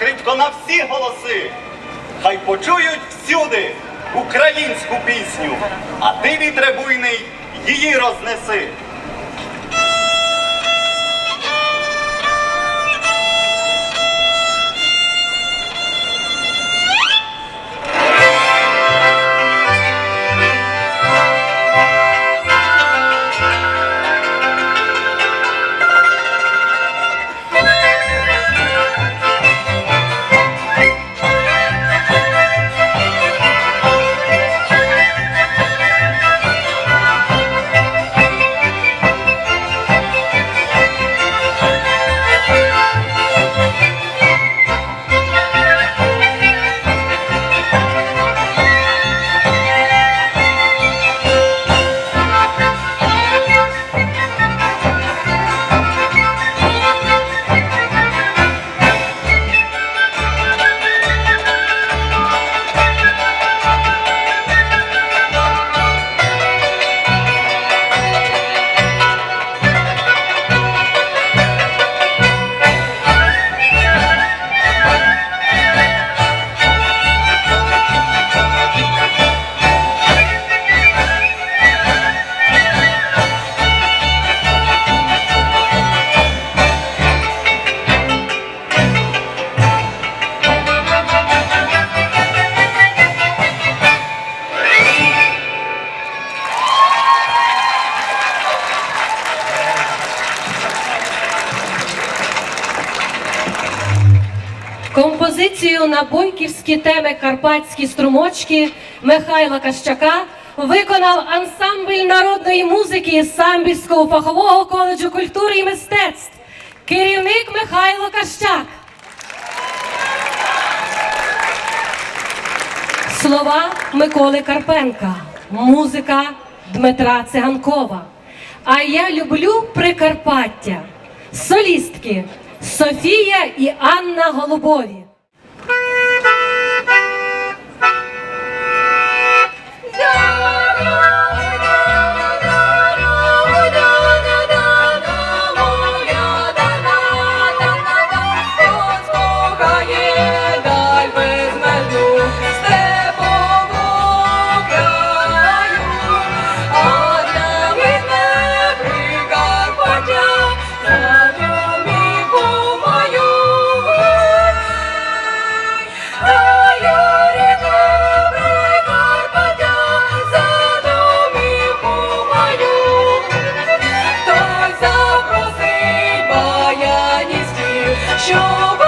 різко на всі голоси. Хай почують всюди українську пісню, а ти, вітре буйний, її рознеси. На бойківські теми Карпатські струмочки Михайла Кащака виконав ансамбль народної музики Самбірського фахового коледжу культури і мистецтв. Керівник Михайло Кащак. Слова Миколи Карпенка, музика Дмитра Циганкова. А я люблю Прикарпаття. Солістки Софія і Анна Голубові. 就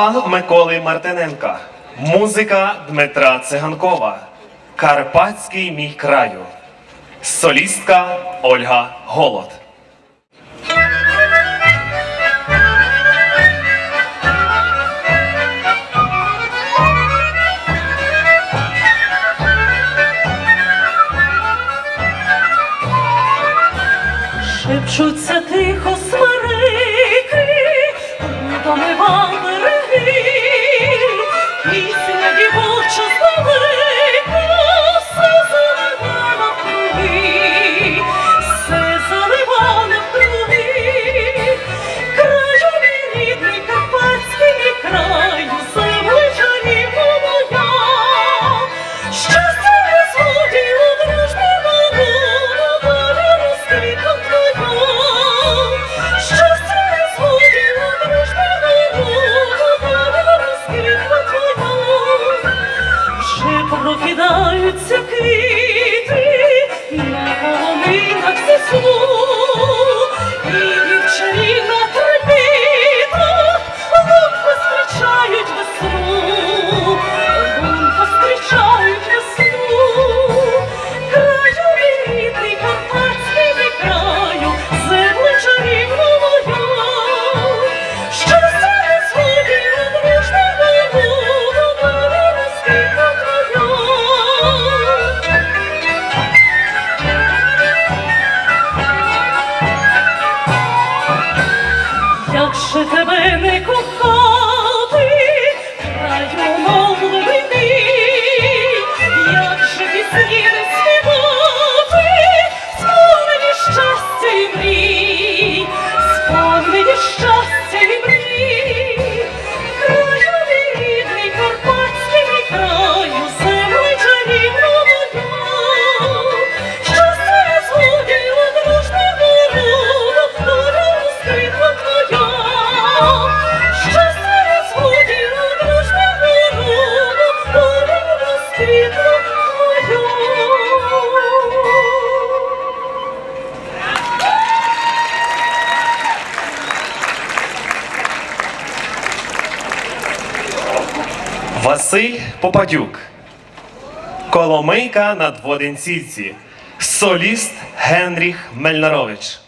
Слова Миколи Мартиненка, музика Дмитра Циганкова, Карпатський мій краю, солістка Ольга Голод. Шепчуться тихо Спомнить щастя і Василь Попадюк, Коломийка на Дводенцівці, соліст Генріх Мельнарович.